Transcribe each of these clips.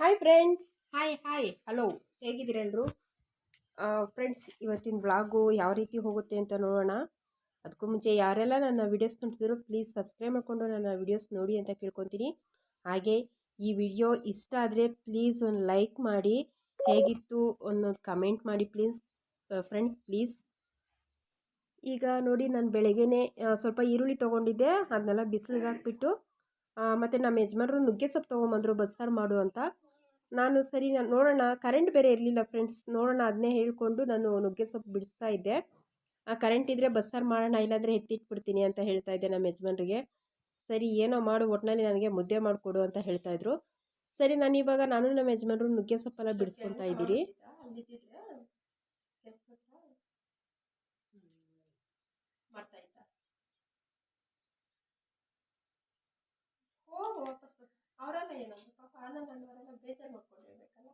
Hi friends hi hi hello ಹೇಗಿದ್ದೀರ ಎಲ್ಲರೂ friends ಇವತ್ತಿನ ಬ್ಲಾಗು ಯಾವ ರೀತಿ ಹೋಗುತ್ತೆ ಅಂತ ನೋಡೋಣ. ಅದಕ್ಕೂ ಮುಂಚೆ ಯಾರೆಲ್ಲ ನನ್ನ ವೀಡಿಯೋಸ್ ನೋಡ್ತಿದ್ರು ಪ್ಲೀಸ್ ಸಬ್ಸ್ಕ್ರೈಬ್ ಮಾಡಿಕೊಂಡು ನನ್ನ ವಿಡಿಯೋಸ್ ನೋಡಿ ಅಂತ ಕೇಳ್ಕೊತೀನಿ. ಹಾಗೆ ಈ ವಿಡಿಯೋ ಇಷ್ಟ ಆದರೆ ಪ್ಲೀಸ್ ಒಂದು ಲೈಕ್ ಮಾಡಿ. ಹೇಗಿತ್ತು ಒಂದು ಕಮೆಂಟ್ ಮಾಡಿ ಪ್ಲೀಸ್ ಫ್ರೆಂಡ್ಸ್ ಪ್ಲೀಸ್ ಈಗ ನೋಡಿ ನಾನು ಬೆಳಗ್ಗೆನೇ ಸ್ವಲ್ಪ ಈರುಳ್ಳಿ ತೊಗೊಂಡಿದ್ದೆ. ಅದನ್ನೆಲ್ಲ ಬಿಸಿಲಿಗೆ ಹಾಕ್ಬಿಟ್ಟು ಮತ್ತು ನಮ್ಮ ಯಜಮಾನರು ನುಗ್ಗೆ ಸೊಪ್ಪು ತೊಗೊಂಬಂದರು, ಬಸ್ಸಾರು ಮಾಡು ಅಂತ. ನಾನು ಸರಿ ನಾನು ನೋಡೋಣ ಕರೆಂಟ್ ಬೇರೆ ಇರಲಿಲ್ಲ ಫ್ರೆಂಡ್ಸ್ ನೋಡೋಣ ಅದನ್ನೇ ಹೇಳಿಕೊಂಡು ನಾನು ನುಗ್ಗೆ ಸೊಪ್ಪು ಬಿಡಿಸ್ತಾ ಇದ್ದೆ. ಆ ಕರೆಂಟ್ ಇದ್ದರೆ ಬಸ್ಸಾರು ಮಾಡೋಣ, ಇಲ್ಲಾಂದರೆ ಎತ್ತಿಟ್ಬಿಡ್ತೀನಿ ಅಂತ ಹೇಳ್ತಾ ಇದ್ದೆ ನಮ್ಮ ಯಜಮಾನ್ರಿಗೆ. ಸರಿ, ಏನೋ ಮಾಡು ಒಟ್ಟಿನಲ್ಲಿ ನನಗೆ ಮುದ್ದೆ ಮಾಡಿಕೊಡು ಅಂತ ಹೇಳ್ತಾಯಿದ್ರು ಸರಿ, ನಾನು ಇವಾಗ ನಾನು ನಮ್ಮ ಯಜಮಾನರು ನುಗ್ಗೆ ಸೊಪ್ಪೆಲ್ಲ ಬಿಡಿಸ್ಕೊತಾ ಇದ್ದೀರಿ ಹೋಗು ವಾಪಸ್ ಬಾ. ಅವರೆಲ್ಲ ಏನಂದ್ರು ಪಾಪ ಆನಂದ್ ಅಣ್ಣವರೆಲ್ಲ ಬೇಜಾರು ಮಾಡ್ಕೊಂಡಿರ್ಬೇಕಲ್ಲ.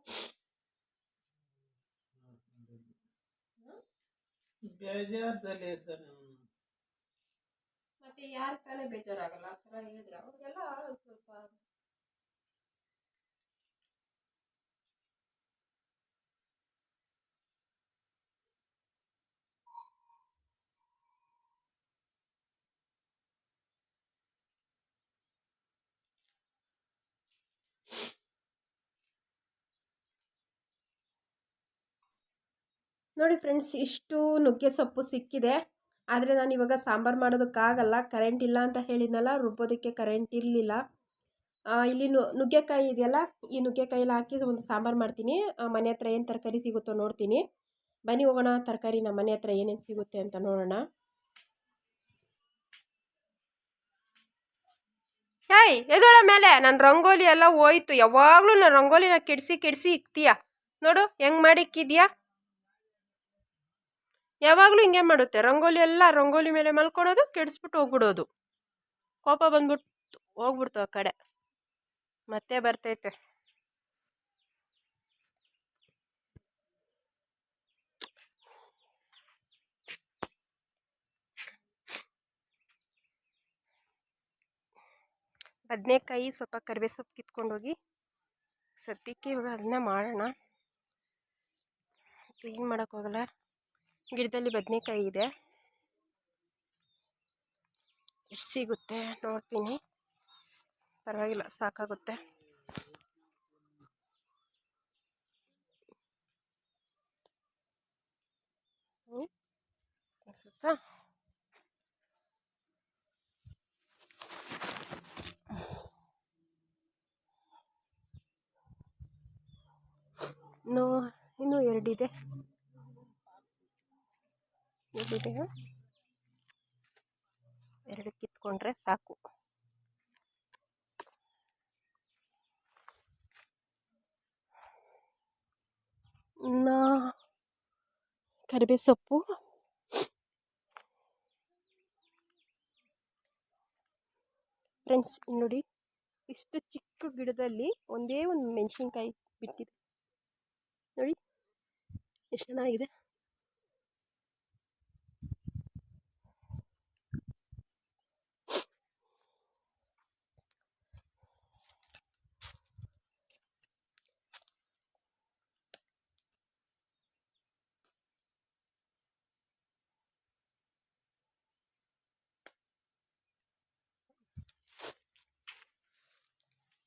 ಬೇಜಾರ್ದಲ್ಲಿ ಇದ್ದಾನೆ. ಮತ್ತೆ ಯಾರ ತಾನೇ ಬೇಜಾರಾಗಲ್ಲ? ಆ ಥರ ಹೇಳಿದ್ರೆ. ಅವ್ರಿಗೆಲ್ಲ ಸ್ವಲ್ಪ ನೋಡಿ ಫ್ರೆಂಡ್ಸ್, ಇಷ್ಟು ನುಗ್ಗೆ ಸೊಪ್ಪು ಸಿಕ್ಕಿದೆ. ಆದರೆ ನಾನು ಇವಾಗ ಸಾಂಬಾರು ಮಾಡೋದಕ್ಕಾಗಲ್ಲ ಕರೆಂಟ್ ಇಲ್ಲ ಅಂತ ಹೇಳಿದ್ನಲ್ಲ, ರುಬ್ಬೋದಕ್ಕೆ ಕರೆಂಟ್ ಇರಲಿಲ್ಲ. ಇಲ್ಲಿ ನುಗ್ಗೆಕಾಯಿ ಇದೆಯಲ್ಲ, ಈ ನುಗ್ಗೆಕಾಯಿಲ್ಲ ಹಾಕಿ ಒಂದು ಸಾಂಬಾರು ಮಾಡ್ತೀನಿ. ಮನೆ ಹತ್ರ ಏನು ತರಕಾರಿ ಸಿಗುತ್ತೋ ನೋಡ್ತೀನಿ. ಬನ್ನಿ ಹೋಗೋಣ, ತರಕಾರಿ ನಮ್ಮ ಮನೆ ಹತ್ರ ಏನೇನು ಸಿಗುತ್ತೆ ಅಂತ ನೋಡೋಣ. ಏಯ್, ಎದೋಳ ಮೇಲೆ? ನನ್ನ ರಂಗೋಲಿ ಎಲ್ಲ ಹೋಯ್ತು. ಯಾವಾಗಲೂ ನಾನು ರಂಗೋಲಿನ ಕೆಡಿಸಿ ಕೆಡಿಸಿ ಇಕ್ತೀಯ. ನೋಡು, ಹೆಂಗೆ ಮಾಡಿ ಇಕ್ಕಿದ್ಯಾ? ಯಾವಾಗಲೂ ಹಿಂಗೆ ಮಾಡುತ್ತೆ. ರಂಗೋಲಿ ಎಲ್ಲ ರಂಗೋಲಿ ಮೇಲೆ ಮಲ್ಕೊಳೋದು, ಕೆಡಿಸ್ಬಿಟ್ಟು ಹೋಗ್ಬಿಡೋದು. ಕೋಪ ಬಂದ್ಬಿಟ್ಟು ಹೋಗ್ಬಿಡ್ತು ಆ ಕಡೆ. ಮತ್ತೆ ಬರ್ತೈತೆ. ಬದನೆಕಾಯಿ ಸ್ವಲ್ಪ ಕರಿಬೇ ಸೊಪ್ಪು ಕಿತ್ಕೊಂಡೋಗಿ, ಸದ್ಯಕ್ಕೆ ಇವಾಗ ಅದನ್ನ ಮಾಡೋಣ. ಕ್ಲೀನ್ ಮಾಡೋಕ್ಕಾಗಲ್ಲ. ಗಿಡದಲ್ಲಿ ಬದನೆಕಾಯಿ ಇದೆ. ಎಷ್ಟು ಸಿಗುತ್ತೆ ನೋಡ್ತೀನಿ. ಪರವಾಗಿಲ್ಲ ಸಾಕಾಗುತ್ತೆ. ಇನ್ನು ಇನ್ನೂ ಎರಡಿದೆ. ಎರಡಿದೆ ಎರಡು ಕಿತ್ಕೊಂಡ್ರೆ ಸಾಕು. ಇನ್ನು ಕರಿಬೇ ಸೊಪ್ಪು ಫ್ರೆಂಡ್ಸ್ ನೋಡಿ ಇಷ್ಟು ಚಿಕ್ಕ ಗಿಡದಲ್ಲಿ ಒಂದೇ ಒಂದು ಮೆಣಸಿನ್ಕಾಯಿ ಬಿಟ್ಟಿದೆ ನೋಡಿ, ಎಷ್ಟು ಚೆನ್ನಾಗಿದೆ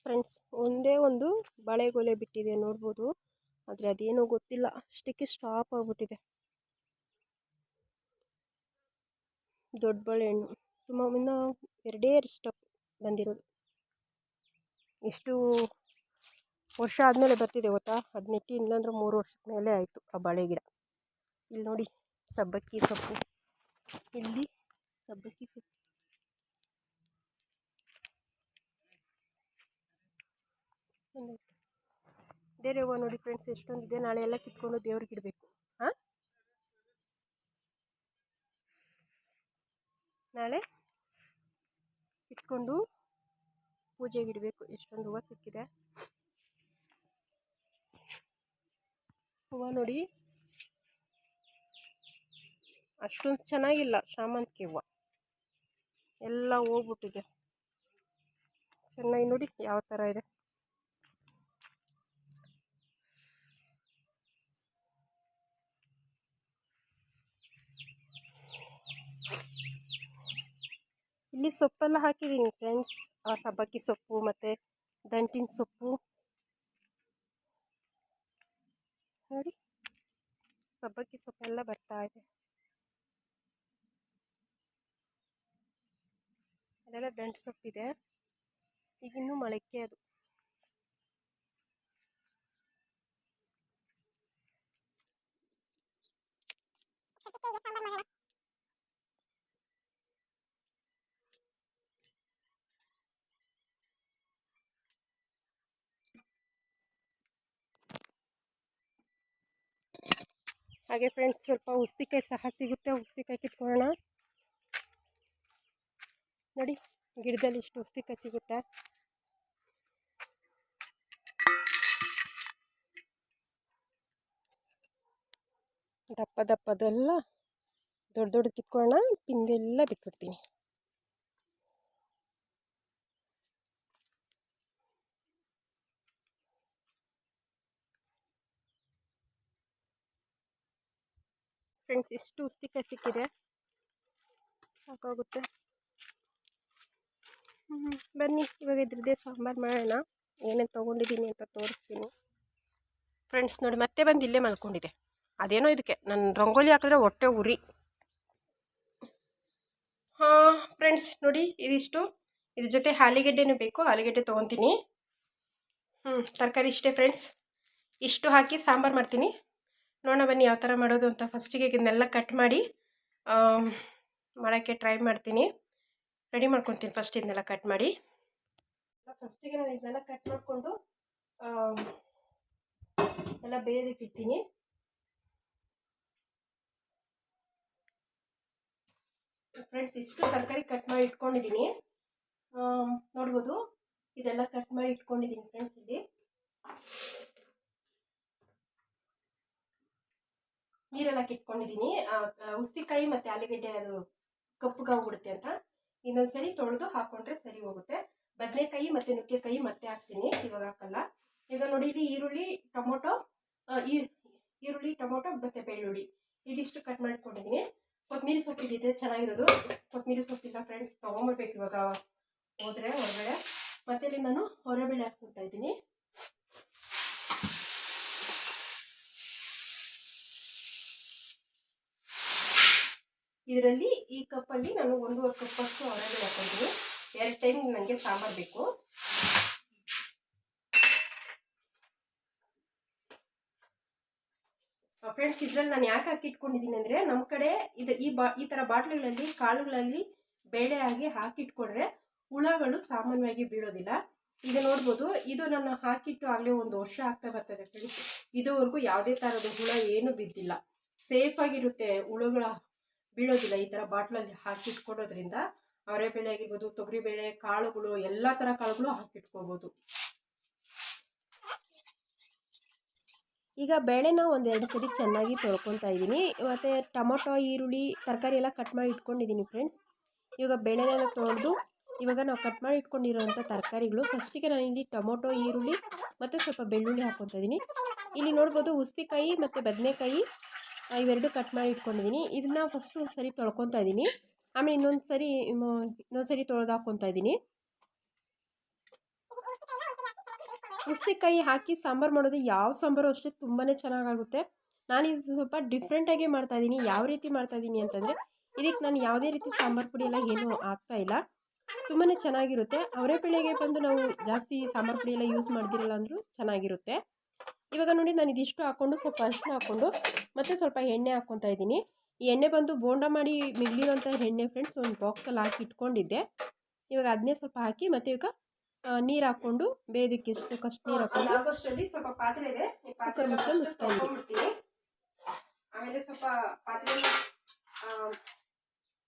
ಫ್ರೆಂಡ್ಸ್ ಒಂದೇ ಒಂದು ಬಾಳೆಗೊಲೆ ಬಿಟ್ಟಿದೆ ನೋಡ್ಬೋದು. ಆದರೆ ಅದೇನೋ ಗೊತ್ತಿಲ್ಲ. ಅಷ್ಟಕ್ಕೆ ಸ್ಟಾಪ್ ಆಗಿಬಿಟ್ಟಿದೆ. ದೊಡ್ಡ ಬಾಳೆಹಣ್ಣು ತುಂಬ ಇನ್ನೂ ಎರಡೇ ಸ್ಟಾಪ್ ಬಂದಿರೋದು. ಎಷ್ಟು ವರ್ಷ ಆದಮೇಲೆ ಬರ್ತಿದೆ ಗೊತ್ತಾ? ಅದು ನೆಟ್ಟಿ ಇಲ್ಲಾಂದ್ರೆ ಮೂರು ವರ್ಷದ ಮೇಲೆ ಆಯಿತು ಆ ಬಾಳೆ ಗಿಡ. ಇಲ್ಲಿ ನೋಡಿ ಸಬ್ಬಕ್ಕಿ ಸೊಪ್ಪು. ಇಲ್ಲಿ ಸಬ್ಬಕ್ಕಿ ಸೊಪ್ಪು. ಬೇರೆ ಹೂವು ನೋಡಿ ಫ್ರೆಂಡ್ಸ್ ಎಷ್ಟೊಂದಿದೆ. ನಾಳೆ ಎಲ್ಲ ಕಿತ್ಕೊಂಡು ದೇವ್ರಿಗೆ ಇಡಬೇಕು. ಹಾಂ? ನಾಳೆ ಕಿತ್ಕೊಂಡು ಪೂಜೆಗೆ ಇಡಬೇಕು. ಎಷ್ಟೊಂದು ಹೂವು ಸಿಕ್ಕಿದೆ. ಹೂವು ನೋಡಿ. ಅಷ್ಟೊಂದು ಚೆನ್ನಾಗಿಲ್ಲ ಶಾಮಂತಿಗೆ ಹೂವು. ಎಲ್ಲ ಹೋಗ್ಬಿಟ್ಟಿದೆ. ಚೆನ್ನಾಗಿ ನೋಡಿ ಯಾವ ಥರ ಇದೆ. ಇಲ್ಲಿ ಸೊಪ್ಪೆಲ್ಲ ಹಾಕಿದ್ದೀನಿ ಫ್ರೆಂಡ್ಸ್ ಆ ಸಬ್ಬಕ್ಕಿ ಸೊಪ್ಪು ಮತ್ತು ದಂಟಿನ ಸೊಪ್ಪು. ನೋಡಿ, ಸಬ್ಬಕ್ಕಿ ಸೊಪ್ಪೆಲ್ಲ ಬರ್ತಾ ಇದೆ. ಅದೆಲ್ಲ ದಂಟು ಸೊಪ್ಪಿದೆ. ಈಗ ಮೊಳಕೆ ಅದು. ಹಾಗೆ ಫ್ರೆಂಡ್ಸ್ ಸ್ವಲ್ಪ ಉಸ್ತಿಕಾಯಿ ಸಹ ಸಿಗುತ್ತೆ. ಉಸ್ತಿಕಾಯಿ ಕಿತ್ಕೊಳ್ಳೋಣ. ನೋಡಿ, ಗಿಡದಲ್ಲಿ ಇಷ್ಟು ಉಸ್ತಿಕಾಯಿ ಸಿಗುತ್ತೆ. ದಪ್ಪ ದಪ್ಪದೆಲ್ಲ ದೊಡ್ಡ ದೊಡ್ಡ ಕಿತ್ಕೊಳ್ಳೋಣ. ಪಿಂದೆಲ್ಲ ಬಿಟ್ಬಿಡ್ತೀನಿ. ಫ್ರೆಂಡ್ಸ್ ಇಷ್ಟು ಉಸ್ತಿಕಾಯಿ ಸಿಕ್ಕಿದೆ ಸಾಕಾಗುತ್ತೆ. ಬನ್ನಿ, ಇವಾಗ ಇದ್ರದ್ದೇ ಸಾಂಬಾರು ಮಾಡೋಣ. ಏನೇನು ತೊಗೊಂಡಿದ್ದೀನಿ ಅಂತ ತೋರಿಸ್ತೀನಿ. ಫ್ರೆಂಡ್ಸ್ ನೋಡಿ, ಮತ್ತೆ ಬಂದು ಇಲ್ಲೇ ಮಲ್ಕೊಂಡಿದೆ. ಅದೇನೋ ಇದಕ್ಕೆ ನನ್ನ ರಂಗೋಲಿ ಹಾಕಿದ್ರೆ ಹೊಟ್ಟೆ ಉರಿ. ಹಾಂ ಫ್ರೆಂಡ್ಸ್ ನೋಡಿ, ಇದಿಷ್ಟು. ಇದ್ರ ಜೊತೆ ಆಲಿಗಡ್ಡೆನೂ ಬೇಕು, ಆಲೂಗಡ್ಡೆ ತೊಗೊತೀನಿ. ಹ್ಞೂ ತರಕಾರಿ ಇಷ್ಟೇ ಫ್ರೆಂಡ್ಸ್ ಇಷ್ಟು ಹಾಕಿ ಸಾಂಬಾರು ಮಾಡ್ತೀನಿ. ನೋಡೋಣ ಬನ್ನಿ ಯಾವ ಥರ ಮಾಡೋದು ಅಂತ ಫಸ್ಟಿಗೆ ಇದನ್ನೆಲ್ಲ ಕಟ್ ಮಾಡಿ ಮಾಡೋಕ್ಕೆ ಟ್ರೈ ಮಾಡ್ತೀನಿ. ರೆಡಿ ಮಾಡ್ಕೊತೀನಿ ಫಸ್ಟ್ ಇದನ್ನೆಲ್ಲ ಕಟ್ ಮಾಡಿ. ಫಸ್ಟಿಗೆ ನಾನು ಇದನ್ನೆಲ್ಲ ಕಟ್ ಮಾಡಿಕೊಂಡು ಎಲ್ಲ ಬೇಯೋದಕ್ಕೆ ಇಡ್ತೀನಿ. ಫ್ರೆಂಡ್ಸ್ ಇಷ್ಟು ತರಕಾರಿ ಕಟ್ ಮಾಡಿ ಇಟ್ಕೊಂಡಿದ್ದೀನಿ. ನೋಡ್ಬೋದು. ಇದೆಲ್ಲ ಕಟ್ ಮಾಡಿ ಇಟ್ಕೊಂಡಿದ್ದೀನಿ ಫ್ರೆಂಡ್ಸ್ ಇಲ್ಲಿ. ನೀರೆಲ್ಲ ಕಿಟ್ಕೊಂಡಿದ್ದೀನಿ ಉಸ್ತಿಕಾಯಿ ಮತ್ತು ಆಲೂಗಡ್ಡೆ ಅದು ಕಪ್ಪುಗಾಗ್ಬಿಡುತ್ತೆ ಅಂತ. ಇನ್ನೊಂದ್ಸರಿ ತೊಳೆದು ಹಾಕೊಂಡ್ರೆ ಸರಿ ಹೋಗುತ್ತೆ. ಬದನೆಕಾಯಿ ಮತ್ತು ನುಗ್ಗೆಕಾಯಿ ಮತ್ತೆ ಹಾಕ್ತೀನಿ. ಇವಾಗ ಹಾಕಲ್ಲ. ಈಗ ನೋಡಿ ಇಲ್ಲಿ ಈರುಳ್ಳಿ, ಟೊಮೊಟೊ ಈರುಳ್ಳಿ, ಟೊಮೊಟೊ ಮತ್ತು ಬೆಳ್ಳುಳ್ಳಿ. ಇದಿಷ್ಟು ಕಟ್ ಮಾಡ್ಕೊಂಡಿದ್ದೀನಿ ಕೊತ್ತಂಬರಿ ಸೊಪ್ಪು ಇದ್ದಿದ್ರೆ ಚೆನ್ನಾಗಿರೋದು. ಕೊತ್ತಂಬರಿ ಸೊಪ್ಪಿಲ್ಲ ಫ್ರೆಂಡ್ಸ್ ತೊಗೊಂಬರ್ಬೇಕು ಇವಾಗ. ಹೋದರೆ, ಹೊರಗಡೆ. ಮತ್ತೆ ಇಲ್ಲಿ ನಾನು ಹೊರಬೇಳೆ ಹಾಕ್ಕೊತಾ ಇದ್ದೀನಿ. ಇದರಲ್ಲಿ ಈ ಕಪ್ಪಲ್ಲಿ ನಾನು ಒಂದೂವರೆ ಕಪ್ಪಷ್ಟು ಹೊರಬೇಳೆ ಹಾಕೊಂಡಿದ್ದೀನಿ ಎರಡು ಟೈಮ್ ನನಗೆ ಸಾಂಬಾರು ಬೇಕು. ಫ್ರೆಂಡ್ಸ್ ಇದ್ರಲ್ಲಿ ನಾನು ಯಾಕೆ ಹಾಕಿಟ್ಕೊಂಡಿದ್ದೀನಿ ಅಂದರೆ ನಮ್ಮ ಕಡೆ ಇದು ಈ ಬಾ, ಈ ಥರ ಬಾಟ್ಲುಗಳಲ್ಲಿ, ಕಾಳುಗಳಲ್ಲಿ ಬೇಳೆ ಆಗಿ ಹಾಕಿಟ್ಕೊಂಡ್ರೆ ಹುಳಗಳು ಸಾಮಾನ್ಯವಾಗಿ ಬೀಳೋದಿಲ್ಲ. ಈಗ ನೋಡ್ಬೋದು, ಇದು ನಾನು ಹಾಕಿಟ್ಟು ಆಗಲೇ ಒಂದು ವರ್ಷ ಆಗ್ತಾ ಬರ್ತದೆ ಫ್ರೆಂಡ್ಸ್ ಇದುವರೆಗೂ ಯಾವುದೇ ಥರದ ಹುಳ ಏನು ಬಿದ್ದಿಲ್ಲ. ಸೇಫಾಗಿರುತ್ತೆ ಹುಳುಗಳ ಬೀಳೋದಿಲ್ಲ ಈ ಥರ ಬಾಟ್ಲಲ್ಲಿ ಹಾಕಿಟ್ಕೊಡೋದ್ರಿಂದ ಅವರೆಬೇಳೆ ಆಗಿರ್ಬೋದು ತೊಗರಿಬೇಳೆ ಕಾಳುಗಳು, ಎಲ್ಲ ಥರ ಕಾಳುಗಳು ಹಾಕಿಟ್ಕೋಬೋದು. ಈಗ ಬೇಳೆನ ಒಂದೆರಡು ಸರಿ ಚೆನ್ನಾಗಿ ತೊಳ್ಕೊತಾ ಇದ್ದೀನಿ. ಮತ್ತು ಟೊಮೊಟೊ, ಈರುಳ್ಳಿ, ತರಕಾರಿ ಎಲ್ಲ ಕಟ್ ಮಾಡಿ ಇಟ್ಕೊಂಡಿದ್ದೀನಿ ಫ್ರೆಂಡ್ಸ್ ಇವಾಗ ಬೇಳೆನೆಲ್ಲ ತೊಳೆದು ಇವಾಗ ನಾವು ಕಟ್ ಮಾಡಿ ಇಟ್ಕೊಂಡಿರೋಂಥ ತರಕಾರಿಗಳು. ಫಸ್ಟಿಗೆ ನಾನು ಇಲ್ಲಿ ಟೊಮೊಟೊ, ಈರುಳ್ಳಿ ಮತ್ತು ಸ್ವಲ್ಪ ಬೆಳ್ಳುಳ್ಳಿ ಹಾಕ್ಕೊತಾ ಇದ್ದೀನಿ. ಇಲ್ಲಿ ನೋಡ್ಬೋದು, ಉಸ್ತಿಕಾಯಿ ಮತ್ತು ಬದನೆಕಾಯಿ ಇವೆರಡು ಕಟ್ ಮಾಡಿ ಇಟ್ಕೊಂಡಿದ್ದೀನಿ ಇದನ್ನ ಫಸ್ಟ್ ಒಂದು ಸರಿ ತೊಳ್ಕೊತಾ ಇದ್ದೀನಿ ಆಮೇಲೆ ಇನ್ನೊಂದು ಸರಿ ಇನ್ನೊಂದು ಸರಿ ತೊಳೆದು ಹಾಕ್ಕೊತಾ ಇದ್ದೀನಿ ಉಸ್ತಿಕಾಯಿ ಹಾಕಿ ಸಾಂಬಾರು ಮಾಡೋದು ಯಾವ ಸಾಂಬಾರು ಅಷ್ಟೇ ತುಂಬಾ ಚೆನ್ನಾಗಾಗುತ್ತೆ. ನಾನು ಇದು ಸ್ವಲ್ಪ ಡಿಫ್ರೆಂಟಾಗಿ ಮಾಡ್ತಾಯಿದ್ದೀನಿ ಯಾವ ರೀತಿ ಮಾಡ್ತಾಯಿದ್ದೀನಿ ಅಂತಂದರೆ, ಇದಕ್ಕೆ ನಾನು ಯಾವುದೇ ರೀತಿ ಸಾಂಬಾರು ಪುಡಿ ಎಲ್ಲ ಏನೂ ಇಲ್ಲ. ತುಂಬಾ ಚೆನ್ನಾಗಿರುತ್ತೆ. ಅವರೆಬೇಳೆಗೆ ಬಂದು ನಾವು ಜಾಸ್ತಿ ಸಾಂಬಾರು ಪುಡಿ ಎಲ್ಲ ಯೂಸ್ ಮಾಡ್ತಿರಲ್ಲ ಅಂದರೂ ಚೆನ್ನಾಗಿರುತ್ತೆ. ಇವಾಗ ನೋಡಿ ನಾನು ಇದಿಷ್ಟು ಹಾಕ್ಕೊಂಡು ಸ್ವಲ್ಪ ಅರಿಶಿನ ಹಾಕ್ಕೊಂಡು ಮತ್ತು ಸ್ವಲ್ಪ ಎಣ್ಣೆ ಹಾಕ್ಕೊತಾ ಇದ್ದೀನಿ. ಈ ಎಣ್ಣೆ ಬಂದು ಬೋಂಡ ಮಾಡಿ ಮಿಗಿಲಿರೋಂಥ ಎಣ್ಣೆ ಫ್ರೆಂಡ್ಸ್ ಒಂದು ಬಾಕ್ಸಲ್ಲಿ ಹಾಕಿ ಇಟ್ಕೊಂಡಿದ್ದೆ. ಇವಾಗ ಅದನ್ನೇ ಸ್ವಲ್ಪ ಹಾಕಿ ಮತ್ತು ಇವಾಗ ನೀರು ಹಾಕ್ಕೊಂಡು ಬೇದಕ್ಕೆ ಎಷ್ಟು ಕಷ್ಟ ನೀರು ಹಾಕೊಂಡು ಸ್ವಲ್ಪ ಪಾತ್ರೆ ಇದೆ. ಕುಕ್ಕರ್ ಮುಚ್ಚಿ. ಆಮೇಲೆ ಸ್ವಲ್ಪ ಪಾತ್ರೆ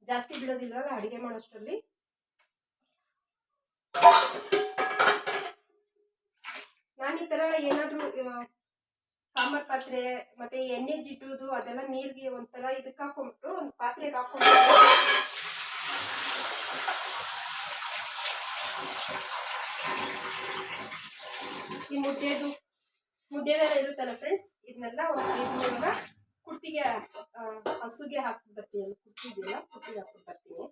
ಜಾಸ್ತಿ ಬಿಡೋದಿಲ್ಲ ಅಡುಗೆ ಮಾಡೋಷ್ಟರಲ್ಲಿ ನಾನು ಈ ತರ ಏನಾದರೂ ಸಾಂಬಾರ್ ಪಾತ್ರೆ, ಮತ್ತೆ ಎಣ್ಣೆ ಜಿಟ್ಟುದು ಅದೆಲ್ಲ ನೀರಿಗೆ ಒಂಥರ ಇದಕ್ಕೆ ಹಾಕೊಂಡ್ಬಿಟ್ಟು ಒಂದು ಪಾತ್ರೆಗೆ ಹಾಕೊಂಡು ಈ ಮುದ್ದೆದು, ಮುದ್ದೆದೆಲ್ಲ ಇರುತ್ತಲ್ಲ ಫ್ರೆಂಡ್ಸ್ ಇದನ್ನೆಲ್ಲ ಒಂದು ಕುಟ್ಟಿಗೆ ಹಸುಗೆ ಹಾಕಿ ಬರ್ತೀನಿ. ಕುಟ್ಟಿದೆಯಲ್ಲ ಕುಟ್ಟಿಗೆ ಹಾಕಿ ಬರ್ತೀನಿ.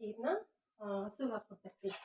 ಇದನ್ನ ಹಸುಗೆ ಹಾಕ್ಬಿಟ್ಟಿರ್ತೀವಿ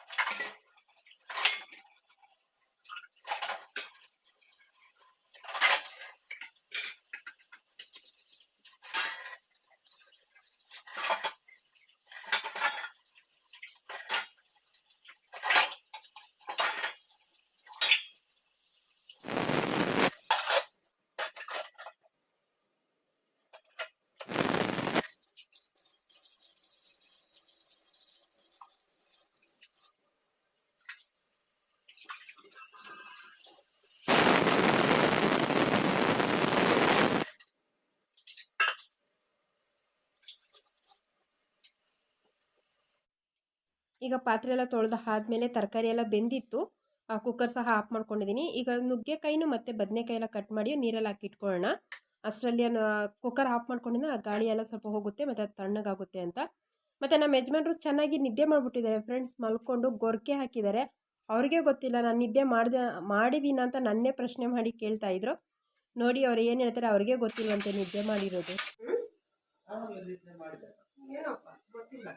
ಈಗ ಪಾತ್ರೆ ಎಲ್ಲ ತೊಳೆದು ಆದಮೇಲೆ ತರಕಾರಿ ಎಲ್ಲ ಬೆಂದಿತ್ತು ಕುಕ್ಕರ್ ಸಹ ಆಫ್ ಮಾಡ್ಕೊಂಡಿದ್ದೀನಿ ಈಗ ನುಗ್ಗೆಕಾಯಿನೂ ಮತ್ತು ಬದನೆಕಾಯಿ ಎಲ್ಲ ಕಟ್ ಮಾಡಿ ನೀರಲ್ಲಿ ಹಾಕಿ ಇಟ್ಕೊಳ್ಳೋಣ. ಅಷ್ಟರಲ್ಲಿ ಕುಕ್ಕರ್ ಆಫ್ ಮಾಡ್ಕೊಂಡಿದ್ದ ಆ ಗಾಳಿ ಎಲ್ಲ ಸ್ವಲ್ಪ ಹೋಗುತ್ತೆ ಮತ್ತು ಅದು ತಣ್ಣಗಾಗುತ್ತೆ ಅಂತ. ಮತ್ತು ನಮ್ಮ ಯಜಮಾನ್ರು ಚೆನ್ನಾಗಿ ನಿದ್ದೆ ಮಾಡಿಬಿಟ್ಟಿದ್ದಾರೆ ಫ್ರೆಂಡ್ಸ್ ಮಲ್ಕೊಂಡು ಗೊರ್ಕೆ ಹಾಕಿದ್ದಾರೆ. ಅವ್ರಿಗೆ ಗೊತ್ತಿಲ್ಲ ನಾನು ನಿದ್ದೆ ಮಾಡಿದೆ ಮಾಡಿದ್ದೀನ ಅಂತ ನನ್ನೇ ಪ್ರಶ್ನೆ ಮಾಡಿ ಕೇಳ್ತಾ ಇದ್ರು. ನೋಡಿ ಅವ್ರು ಏನು ಹೇಳ್ತಾರೆ ಅವ್ರಿಗೆ ಅಂತ ನಿದ್ದೆ ಮಾಡಿರೋದು ಏನಪ್ಪ ಗೊತ್ತಿಲ್ಲ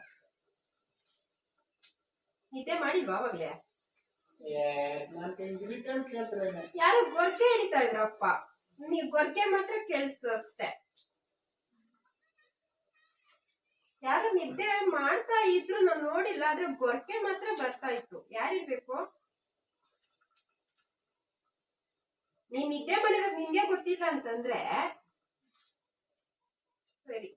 ನಿದ್ದೆ ಮಾಡಿಲ್ವಾ ಅವಾಗಲೇ? ಯಾರು ಗೊರ್ಕೆ ಹಿಡಿತಾ ಇದ್ರಪ್ಪ ನೀವ್ ಗೊರ್ಕೆ ಮಾತ್ರ ಕೇಳಿಸ್ತು ಅಷ್ಟೇ. ಯಾರು ನಿದ್ದೆ ಮಾಡ್ತಾ ಇದ್ರು ನಾನು ನೋಡಿಲ್ಲ ಆದ್ರೆ ಗೊರ್ಕೆ ಮಾತ್ರ ಬರ್ತಾ ಇತ್ತು. ಯಾರಿರ್ಬೇಕು? ನೀನ್ ನಿದ್ದೆ ಮಾಡಿರೋದು ನಿಂಗೆ ಗೊತ್ತಿಲ್ಲ ಅಂತಂದ್ರೆ ಸರಿ.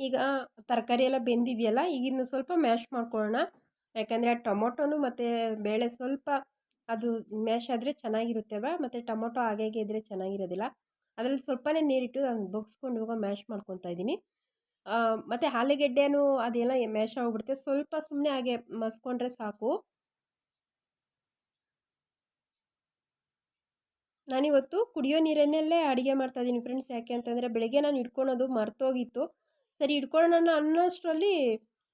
ಈಗ ತರಕಾರಿ ಎಲ್ಲ ಬೆಂದಿದೆಯಲ್ಲ ಈಗ ಇನ್ನು ಸ್ವಲ್ಪ ಮ್ಯಾಶ್ ಮಾಡ್ಕೊಳ್ಳೋಣ. ಯಾಕಂದರೆ ಟೊಮೊಟೊನು ಮತ್ತು ಬೇಳೆ ಸ್ವಲ್ಪ ಅದು ಮ್ಯಾಶ್ ಆದರೆ ಚೆನ್ನಾಗಿರುತ್ತೆ ಅಲ್ವಾ? ಮತ್ತು ಟೊಮೊಟೊ ಹೀಗೆ ಇದ್ದರೆ ಚೆನ್ನಾಗಿರೋದಿಲ್ಲ. ಅದರಲ್ಲಿ ಸ್ವಲ್ಪನೇ ನೀರಿಟ್ಟು ನಾನು ಬಗ್ಸ್ಕೊಂಡು ಹೋಗೋ ಮ್ಯಾಶ್ ಮಾಡ್ಕೊತಾ ಇದ್ದೀನಿ. ಮತ್ತು ಆಲೂಗೆಡ್ಡೆನೂ ಅದೆಲ್ಲ ಮ್ಯಾಶ್ ಆಗಿಬಿಡುತ್ತೆ ಸ್ವಲ್ಪ ಸುಮ್ಮನೆ ಹಾಗೆ ಮಸ್ಕೊಂಡ್ರೆ ಸಾಕು. ನಾನಿವತ್ತು ಕುಡಿಯೋ ನೀರನ್ನೆಲ್ಲೇ ಅಡುಗೆ ಮಾಡ್ತಾಯಿದ್ದೀನಿ ಫ್ರೆಂಡ್ಸ್. ಯಾಕೆ ಅಂತಂದರೆ ಬೆಳಗ್ಗೆ ನಾನು ಇಟ್ಕೊಳೋದು ಮರ್ತೋಗಿತ್ತು. ಸರಿ ಇಟ್ಕೊಳ್ಳೋಣ ಅನ್ನೋಷ್ಟರಲ್ಲಿ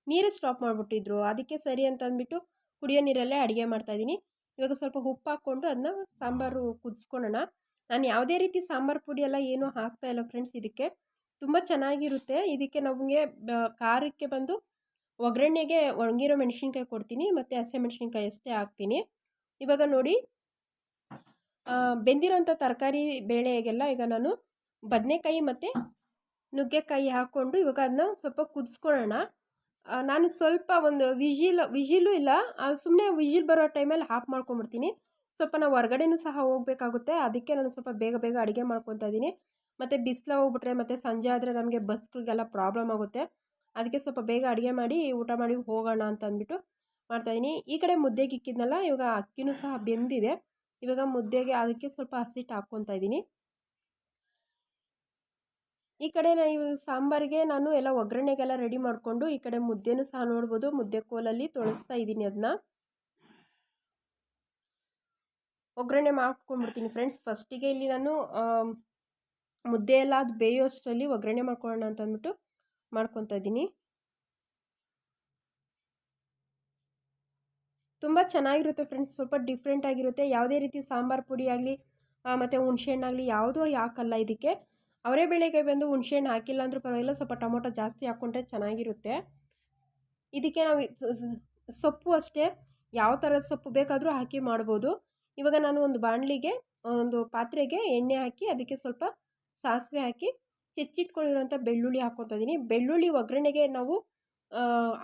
ನೀರೇ ಸ್ಟಾಪ್ ಮಾಡಿಬಿಟ್ಟಿದ್ರು. ಅದಕ್ಕೆ ಸರಿ ಅಂತ ಅಂದ್ಬಿಟ್ಟು ಕುಡಿಯೋ ನೀರಲ್ಲೇ ಅಡುಗೆ ಮಾಡ್ತಾಯಿದ್ದೀನಿ ಇವಾಗ ಸ್ವಲ್ಪ ಉಪ್ಪು ಹಾಕ್ಕೊಂಡು ಅದನ್ನ ಸಾಂಬಾರು ಕುದಿಸ್ಕೊಳ್ಳೋಣ. ನಾನು ಯಾವುದೇ ರೀತಿ ಸಾಂಬಾರು ಪುಡಿ ಎಲ್ಲ ಏನೂ ಹಾಕ್ತಾಯಿಲ್ಲ ಫ್ರೆಂಡ್ಸ್ ಇದಕ್ಕೆ ತುಂಬ ಚೆನ್ನಾಗಿರುತ್ತೆ. ಇದಕ್ಕೆ ನಮಗೆ ಖಾರಕ್ಕೆ ಬಂದು ಒಗ್ಗರಣೆಗೆ ಒಣಗಿರೋ ಮೆಣಸಿನ್ಕಾಯಿ ಕೊಡ್ತೀನಿ, ಮತ್ತು ಹಸಿಮೆಣ್ಸಿನ್ಕಾಯಿ ಅಷ್ಟೇ ಹಾಕ್ತೀನಿ. ಇವಾಗ ನೋಡಿ ಬೆಂದಿರೋಂಥ ತರಕಾರಿ ಬೇಳೆಗೆಲ್ಲ ಈಗ ನಾನು ಬದನೆಕಾಯಿ ಮತ್ತು ನುಗ್ಗೆಕಾಯಿ ಹಾಕ್ಕೊಂಡು ಇವಾಗ ಅದನ್ನ ಸ್ವಲ್ಪ ಕುದಿಸ್ಕೊಳ್ಳೋಣ. ನಾನು ಸ್ವಲ್ಪ ಒಂದು ವಿಜಿಲ್, ವಿಜಿಲು ಇಲ್ಲ ಸುಮ್ಮನೆ ವಿಜಿಲ್ ಬರೋ ಟೈಮಲ್ಲಿ ಹಾಫ್ ಮಾಡ್ಕೊಂಬಿಡ್ತೀನಿ. ಸ್ವಲ್ಪ ನಾವು ಹೊರ್ಗಡೆನೂ ಸಹ ಹೋಗಬೇಕಾಗುತ್ತೆ. ಅದಕ್ಕೆ ನಾನು ಸ್ವಲ್ಪ ಬೇಗ ಬೇಗ ಅಡುಗೆ ಮಾಡ್ಕೊತಾ ಇದ್ದೀನಿ. ಮತ್ತು ಬಿಸಿಲು ಹೋಗ್ಬಿಟ್ರೆ, ಮತ್ತು ಸಂಜೆ ಆದರೆ ನಮಗೆ ಬಸ್ಗಳಿಗೆಲ್ಲ ಪ್ರಾಬ್ಲಮ್ ಆಗುತ್ತೆ. ಅದಕ್ಕೆ ಸ್ವಲ್ಪ ಬೇಗ ಅಡುಗೆ ಮಾಡಿ, ಊಟ ಮಾಡಿ ಹೋಗೋಣ ಅಂತ ಅಂದ್ಬಿಟ್ಟು ಮಾಡ್ತಾಯಿದ್ದೀನಿ ಈ ಕಡೆ ಮುದ್ದೆಗೆ ಇಕ್ಕಿದ್ನಲ್ಲ, ಇವಾಗ ಅಕ್ಕಿನೂ ಸಹ ಬೆಂದಿದೆ. ಇವಾಗ ಮುದ್ದೆಗೆ ಅದಕ್ಕೆ ಸ್ವಲ್ಪ ಹಸಿಟ್ಟು ಹಾಕ್ಕೊತಾ ಇದ್ದೀನಿ. ಈ ಕಡೆ ನಾವು ಸಾಂಬಾರಿಗೆ ನಾನು ಎಲ್ಲ ಒಗ್ಗರಣೆಗೆಲ್ಲ ರೆಡಿ ಮಾಡಿಕೊಂಡು ಈ ಕಡೆ ಮುದ್ದೆನೂ ಸಹ ನೋಡ್ಬೋದು, ಮುದ್ದೆ ಕೋಲಲ್ಲಿ ತೊಳಸ್ತಾ ಇದ್ದೀನಿ ಅದನ್ನ ಒಗ್ಗರಣೆ ಮಾಡ್ಕೊಂಡ್ಬಿಡ್ತೀನಿ ಫ್ರೆಂಡ್ಸ್ ಫಸ್ಟಿಗೆ ಇಲ್ಲಿ ನಾನು ಮುದ್ದೆ ಎಲ್ಲ ಅದು ಬೇಯೋಷ್ಟರಲ್ಲಿ ಒಗ್ಗರಣೆ ಮಾಡ್ಕೊಳ್ಳೋಣ ಅಂತ ಅಂದ್ಬಿಟ್ಟು ಮಾಡ್ಕೊತಾ ಇದ್ದೀನಿ. ತುಂಬ ಚೆನ್ನಾಗಿರುತ್ತೆ ಫ್ರೆಂಡ್ಸ್ ಸ್ವಲ್ಪ ಡಿಫ್ರೆಂಟ್ ಆಗಿರುತ್ತೆ. ಯಾವುದೇ ರೀತಿ ಸಾಂಬಾರು ಪುಡಿ ಆಗಲಿ ಮತ್ತು ಹುಣ್ಸೆಹಣ್ಣಾಗಲಿ ಯಾವುದೂ ಹಾಕಲ್ಲ ಇದಕ್ಕೆ. ಅವರೇ ಬೆಳೆಗೆ ಬಂದು ಹುಣ್ಸೆಹಣ್ಣು ಹಾಕಿಲ್ಲ ಅಂದರೂ ಪರವಾಗಿಲ್ಲ, ಸ್ವಲ್ಪ ಟೊಮೊಟೊ ಜಾಸ್ತಿ ಹಾಕ್ಕೊಂಡ್ರೆ ಚೆನ್ನಾಗಿರುತ್ತೆ. ಇದಕ್ಕೆ ನಾವು ಸೊಪ್ಪು ಅಷ್ಟೇ, ಯಾವ ಥರದ ಸೊಪ್ಪು ಬೇಕಾದರೂ ಹಾಕಿ ಮಾಡ್ಬೋದು. ಇವಾಗ ನಾನು ಒಂದು ಬಾಣಲಿಗೆ, ಒಂದು ಪಾತ್ರೆಗೆ ಎಣ್ಣೆ ಹಾಕಿ ಅದಕ್ಕೆ ಸ್ವಲ್ಪ ಸಾಸಿವೆ ಹಾಕಿ ಹೆಚ್ಚಿಟ್ಕೊಂಡಿರೋಂಥ ಬೆಳ್ಳುಳ್ಳಿ ಹಾಕ್ಕೊತಾ ಇದ್ದೀನಿ. ಬೆಳ್ಳುಳ್ಳಿ ಒಗ್ಗರಣೆಗೆ ನಾವು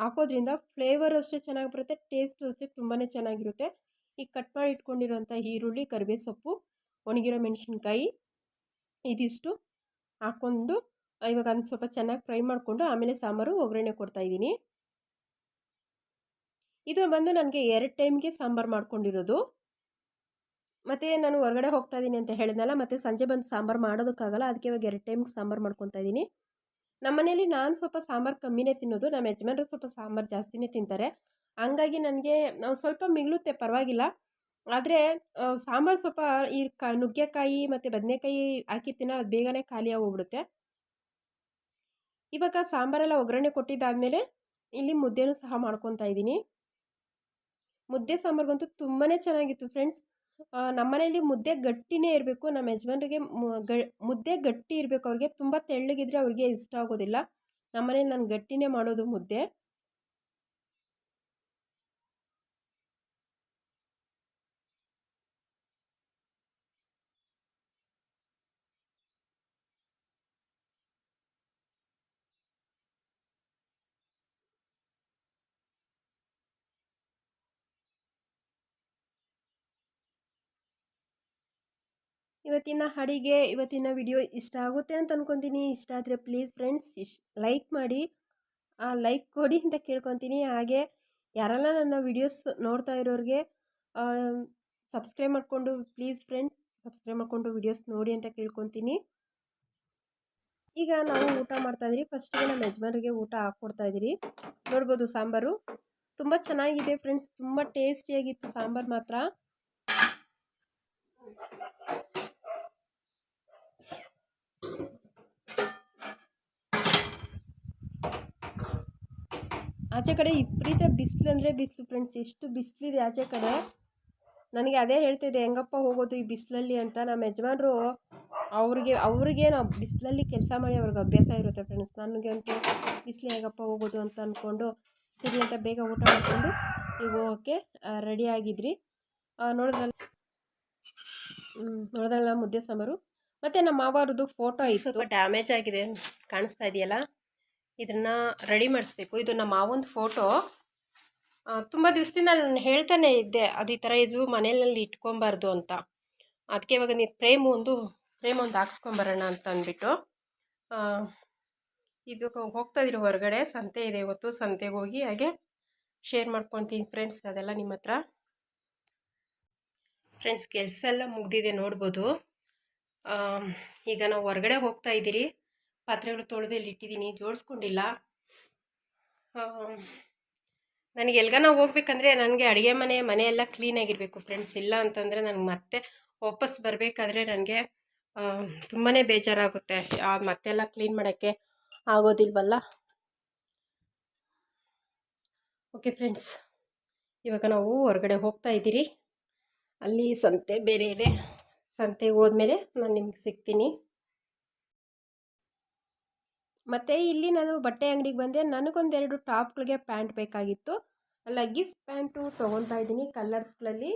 ಹಾಕೋದ್ರಿಂದ ಫ್ಲೇವರ್ ಅಷ್ಟೇ ಚೆನ್ನಾಗಿ ಬರುತ್ತೆ, ಟೇಸ್ಟು ಅಷ್ಟೇ ತುಂಬಾ ಚೆನ್ನಾಗಿರುತ್ತೆ. ಈಗ ಕಟ್ ಮಾಡಿ ಇಟ್ಕೊಂಡಿರೋಂಥ ಈರುಳ್ಳಿ, ಕರಿಬೇವು ಸೊಪ್ಪು, ಒಣಗಿರೋ ಮೆಣಸಿನ್ಕಾಯಿ, ಇದಿಷ್ಟು. ಹಾಕ್ಕೊಂಡು ಇವಾಗ ಅದನ್ನ ಸ್ವಲ್ಪ ಚೆನ್ನಾಗಿ ಫ್ರೈ ಮಾಡಿಕೊಂಡು ಆಮೇಲೆ ಸಾಂಬಾರು, ಒಗ್ಗರಣೆ ಕೊಡ್ತಾಯಿದ್ದೀನಿ ಇದು ಬಂದು ನನಗೆ ಎರಡು ಟೈಮ್ಗೆ ಸಾಂಬಾರು ಮಾಡ್ಕೊಂಡಿರೋದು. ಮತ್ತು ನಾನು ಹೊರಗಡೆ ಹೋಗ್ತಾ ಇದ್ದೀನಿ ಅಂತ ಹೇಳಿದ್ನಲ್ಲ, ಮತ್ತು ಸಂಜೆ ಬಂದು ಸಾಂಬಾರು ಮಾಡೋದಕ್ಕಾಗಲ್ಲ, ಅದಕ್ಕೆ ಇವಾಗ ಎರಡು ಟೈಮ್ಗೆ ಸಾಂಬಾರು ಮಾಡ್ಕೊತಾ ಇದ್ದೀನಿ ನಮ್ಮ ಮನೇಲಿ ನಾನು ಸ್ವಲ್ಪ ಸಾಂಬಾರು ಕಮ್ಮಿನೇ ತಿನ್ನೋದು, ನಮ್ಮ ಯಜಮಾನರು ಸ್ವಲ್ಪ ಸಾಂಬಾರು ಜಾಸ್ತಿನೇ ತಿಂತಾರೆ. ಹಂಗಾಗಿ ನನಗೆ, ನಾವು ಸ್ವಲ್ಪ ಮಿಗಲುತ್ತೆ ಪರವಾಗಿಲ್ಲ. ಆದರೆ ಸಾಂಬಾರು ಸ್ವಲ್ಪ ಈ ಕ, ನುಗ್ಗೆಕಾಯಿ ಮತ್ತು ಬದನೆಕಾಯಿ ಹಾಕಿರ್ತೀನ ಅದು ಬೇಗನೆ ಖಾಲಿ ಹೋಗ್ಬಿಡುತ್ತೆ ಇವಾಗ ಸಾಂಬಾರೆಲ್ಲ ಒಗ್ಗರಣೆ ಕೊಟ್ಟಿದ್ದಾದಮೇಲೆ ಇಲ್ಲಿ ಮುದ್ದೆನೂ ಸಹ ಮಾಡ್ಕೊತಾ ಇದ್ದೀನಿ. ಮುದ್ದೆ ಸಾಂಬಾರಿಗಂತೂ ತುಂಬಾ ಚೆನ್ನಾಗಿತ್ತು ಫ್ರೆಂಡ್ಸ್. ನಮ್ಮನೇಲಿ ಮುದ್ದೆ ಗಟ್ಟಿನೇ ಇರಬೇಕು, ನಮ್ಮ ಯಜಮಾನ್ರಿಗೆ ಮುದ್ದೆ ಗಟ್ಟಿ ಇರಬೇಕು, ಅವ್ರಿಗೆ ತುಂಬ ತೆಳ್ಳಗಿದ್ರೆ ಅವ್ರಿಗೆ ಇಷ್ಟ ಆಗೋದಿಲ್ಲ. ನಮ್ಮನೇಲಿ ನಾನು ಗಟ್ಟಿನೇ ಮಾಡೋದು ಮುದ್ದೆ. ಇವತ್ತಿನ ಅಡಿಗೆ ಇವತ್ತಿನ ವಿಡಿಯೋ ಇಷ್ಟ ಆಗುತ್ತೆ ಅಂತ ಅಂದ್ಕೊತೀನಿ ಇಷ್ಟ ಆದರೆ ಪ್ಲೀಸ್ ಫ್ರೆಂಡ್ಸ್ ಇಶ್ ಲೈಕ್ ಮಾಡಿ. ಲೈಕ್ ಕೊಡಿ ಅಂತ ಕೇಳ್ಕೊತೀನಿ. ಹಾಗೆ ಯಾರೆಲ್ಲ ನನ್ನ ವಿಡಿಯೋಸ್ ನೋಡ್ತಾ ಇರೋರಿಗೆ ಸಬ್ಸ್ಕ್ರೈಬ್ ಮಾಡಿಕೊಂಡು ಪ್ಲೀಸ್ ಫ್ರೆಂಡ್ಸ್ ಸಬ್ಸ್ಕ್ರೈಬ್ ಮಾಡಿಕೊಂಡು ವಿಡಿಯೋಸ್ ನೋಡಿ ಅಂತ ಕೇಳ್ಕೊತೀನಿ. ಈಗ ನಾವು ಊಟ ಮಾಡ್ತಾಯಿದ್ದೀರಿ ಫಸ್ಟಿಗೆ ನಮ್ಮ ಯಜಮಾನ್ರಿಗೆ ಊಟ ಹಾಕ್ಕೊಡ್ತಾ ಇದ್ದೀರಿ. ನೋಡ್ಬೋದು ಸಾಂಬಾರು. ತುಂಬ ಚೆನ್ನಾಗಿದೆ ಫ್ರೆಂಡ್ಸ್ ತುಂಬ ಟೇಸ್ಟಿಯಾಗಿತ್ತು ಸಾಂಬಾರು ಮಾತ್ರ. ಆಚೆ ಕಡೆ ವಿಪರೀತ ಬಿಸಿಲು ಅಂದರೆ ಬಿಸಿಲು ಫ್ರೆಂಡ್ಸ್ ಎಷ್ಟು ಬಿಸಿಲಿದೆ ಆಚೆ ಕಡೆ. ನನಗೆ ಅದೇ ಹೇಳ್ತಿದ್ದೆ ಹೆಂಗಪ್ಪ ಹೋಗೋದು ಈ ಬಿಸಿಲಲ್ಲಿ? ಅಂತ. ನಮ್ಮ ಯಜಮಾನರು ಅವ್ರಿಗೆ ಅವ್ರಿಗೆ ನಾವು ಬಿಸಿಲಲ್ಲಿ ಕೆಲಸ ಮಾಡಿ ಅವ್ರಿಗೆ ಅಭ್ಯಾಸ ಇರುತ್ತೆ ಫ್ರೆಂಡ್ಸ್ ನನಗೆ ಅಂತೂ ಬಿಸಿಲು ಹೇಗಪ್ಪ ಹೋಗೋದು ಅಂತ ಅಂದ್ಕೊಂಡು ಸರಿ ಅಂತ ಬೇಗ ಊಟ ಮಾಡಿಕೊಂಡು ಈಗ ಹೋಗೋಕ್ಕೆ ರೆಡಿ ಆಗಿದ್ರಿ. ನೋಡಿದ್ರಲ್ಲ ನೋಡಿದ್ರಲ್ಲ ಮುದ್ದೆ ಸಾಂಬಾರು. ಮತ್ತು ನಮ್ಮ ಮಾವಾರದ್ದು ಫೋಟೋ ಇತ್ತು. ಡ್ಯಾಮೇಜ್ ಆಗಿದೆ ಕಾಣಿಸ್ತಾ ಇದೆಯಲ್ಲ? ಇದನ್ನು ರೆಡಿ ಮಾಡಿಸ್ಬೇಕು. ಇದು ನಮ್ಮ ಮಾವಂದು ಫೋಟೋ ತುಂಬ ದಿವಸದಿಂದ ನಾನು ಹೇಳ್ತಾನೆ ಇದ್ದೆ, ಅದು ಈ ಥರ ಇದು ಮನೆಯಲ್ಲಿ ಇಟ್ಕೊಬಾರ್ದು ಅಂತ. ಅದಕ್ಕೆ ಇವಾಗ ನೀವು ಫ್ರೇಮ್ ಒಂದು ಫ್ರೇಮ್ ಒಂದು ಹಾಕ್ಸ್ಕೊಂಬರೋಣ ಅಂತ ಅಂದ್ಬಿಟ್ಟು ಇದು ಹೋಗ್ತಾ ಇದ್ದೀರಿ ಹೊರಗಡೆ, ಸಂತೆ ಇದೆ ಇವತ್ತು, ಸಂತೆಗೆ ಹೋಗಿ ಹಾಗೆ ಶೇರ್ ಮಾಡ್ಕೊತೀನಿ ಫ್ರೆಂಡ್ಸ್ ಅದೆಲ್ಲ ನಿಮ್ಮ ಹತ್ರ. ಫ್ರೆಂಡ್ಸ್ ಕೆಲಸ ಎಲ್ಲ ಮುಗ್ದಿದೆ ನೋಡ್ಬೋದು. ಈಗ ನಾವು ಹೊರಗಡೆ ಹೋಗ್ತಾ ಇದ್ದೀರಿ. ಪಾತ್ರೆಗಳು ತೊಳೆದು ಇಲ್ಲಿ ಇಟ್ಟಿದ್ದೀನಿ, ಜೋಡಿಸ್ಕೊಂಡಿಲ್ಲ. ನನಗೆ ಎಲ್ಗಾನ ಹೋಗ್ಬೇಕಂದ್ರೆ ನನಗೆ ಅಡುಗೆ ಮನೆ, ಮನೆಯೆಲ್ಲ ಕ್ಲೀನಾಗಿರಬೇಕು ಫ್ರೆಂಡ್ಸ್ ಇಲ್ಲ ಅಂತಂದರೆ ನನಗೆ ಮತ್ತೆ ವಾಪಸ್ ಬರಬೇಕಾದ್ರೆ ನನಗೆ ತುಂಬಾ ಬೇಜಾರಾಗುತ್ತೆ. ಮತ್ತೆಲ್ಲ ಕ್ಲೀನ್ ಮಾಡೋಕ್ಕೆ ಆಗೋದಿಲ್ವಲ್ಲ? ಓಕೆ ಫ್ರೆಂಡ್ಸ್ ಇವಾಗ ನಾವು ಹೊರಗಡೆ ಹೋಗ್ತಾ ಇದ್ದೀರಿ. ಅಲ್ಲಿ ಸಂತೆ ಬೇರೆ ಇದೆ. ಸಂತೆಗೆ ಹೋದ್ಮೇಲೆ ನಾನು ನಿಮ್ಗೆ ಸಿಗ್ತೀನಿ. ಮತ್ತು ಇಲ್ಲಿ ನಾನು ಬಟ್ಟೆ ಅಂಗಡಿಗೆ ಬಂದೆ. ನನಗೊಂದೆರಡು ಟಾಪ್ಗಳಿಗೆ ಪ್ಯಾಂಟ್ ಬೇಕಾಗಿತ್ತು. ಲಗ್ಗಿಸ್ ಪ್ಯಾಂಟು ತೊಗೊತಾ ಇದ್ದೀನಿ ಕಲರ್ಸ್ಗಳಲ್ಲಿ.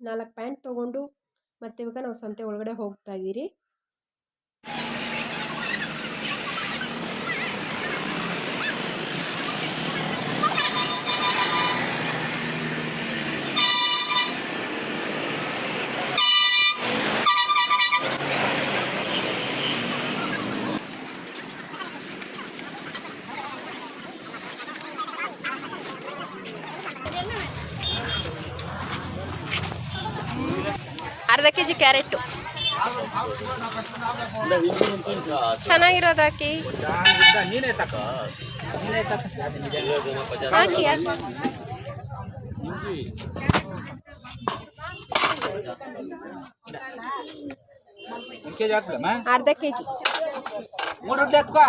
ನಾಲ್ಕು ಪ್ಯಾಂಟ್ ತೊಗೊಂಡು ಮತ್ತೆ ಇವಾಗ ನಾವು ಸಂತೆ ಒಳಗಡೆ ಹೋಗ್ತಾ ಇದ್ದೀರಿ ಅರ್ಧ ಕೆ ಜಿ ಕ್ಯಾರೆಟು ಚೆನ್ನಾಗಿರೋದು ಹಾಕಿ ಹಾಕಿ ಹಾಕಿ ಒಂದು ಕೆ ಜಿ ಹಾಕ್ಲಮ್ಮ ಅರ್ಧ ಕೆ ಜಿ ಮೂರು ರೊಟ್ಟಿ ಹಾಕೋ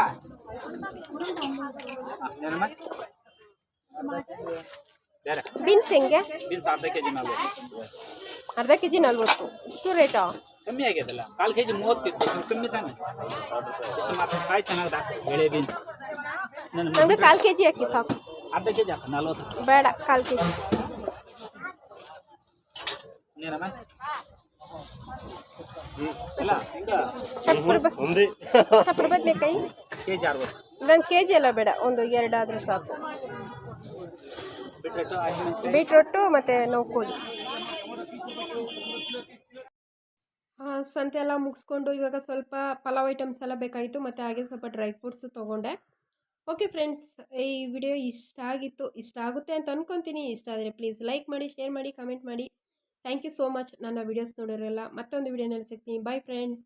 ಏನಮ್ಮ ಬೇರೆ. ಬೀನ್ಸ್ ಹೆಂಗೆ? ಬೀನ್ಸ್ ಅರ್ಧ ಕೆ ಜಿ ನಾವು ಅರ್ಧ ಕೆ ಜಿ ನಲ್ವತ್ತು. ಇಷ್ಟು ರೇಟಾ? ಕಮ್ಮಿ ಆಗ್ಯದಲ್ಲ. ಕಾಲು ಕೆ ಜಿ ಮೂವತ್ತಿತ್ತು. ಸ್ವಲ್ಪ ಕಮ್ಮಿ ತಾನೆ. ಎಷ್ಟು ಮಾತ್ರ. ಕಾಯಿ ಚೆನ್ನಾಗಿದೆ ಬೆಳೆ ಬೀನ್ಸ್. ನಾನು ನನಗೆ ಕಾಲು ಕೆ ಜಿ ಹಾಕಿ ಸಾಕು. ಅರ್ಧ ಕೆ ಜಿ ಹಾಕು. ನಲ್ವತ್ತು. ಬೇಡ ಕಾಲು ಕೆ ಜಿ ನೀನಮ್ಮ ಇಲ್ಲ ಹಿಂಗ ಚಪ್ಪರ್ ಬ ಚಪ್ಪರ್ ಬದನೆಕಾಯಿ? ಕೆ ಜಿ ಅರವತ್ತು. ನನ್ನ ಕೆ ಜಿ ಎಲ್ಲ ಬೇಡ. ಒಂದು ಎರಡಾದರೂ ಸಾಕು. ಬಿಟ್ರೆಟ್ಟು ಹಸಿಮೆಣಸಿನ್ಕಾಯಿ ಬೀಟ್ರೊಟ್ಟು ಮತ್ತು ನೌಕೋಲಿ ಸಂತೆ ಎಲ್ಲ ಮುಗಿಸ್ಕೊಂಡು ಇವಾಗ ಸ್ವಲ್ಪ ಪಲಾವ್ ಐಟಮ್ಸ್ ಎಲ್ಲ ಬೇಕಾಯಿತು ಮತ್ತು ಹಾಗೆ ಸ್ವಲ್ಪ ಡ್ರೈ ಫ್ರೂಟ್ಸು ತೊಗೊಂಡೆ. ಓಕೆ ಫ್ರೆಂಡ್ಸ್ ಈ ವಿಡಿಯೋ ಇಷ್ಟ ಆಗಿತ್ತು ಇಷ್ಟ ಆಗುತ್ತೆ ಅಂತ ಅಂದ್ಕೊತೀನಿ ಇಷ್ಟ ಆದರೆ ಪ್ಲೀಸ್ ಲೈಕ್ ಮಾಡಿ ಶೇರ್ ಮಾಡಿ ಕಮೆಂಟ್ ಮಾಡಿ. ಥ್ಯಾಂಕ್ ಯು ಸೋ ಮಚ್ ನನ್ನ ವೀಡಿಯೋಸ್ ನೋಡೋರೆಲ್ಲ ಮತ್ತೊಂದು ವಿಡಿಯೋನಲ್ಲಿ ಸಿಗ್ತೀನಿ. Bye friends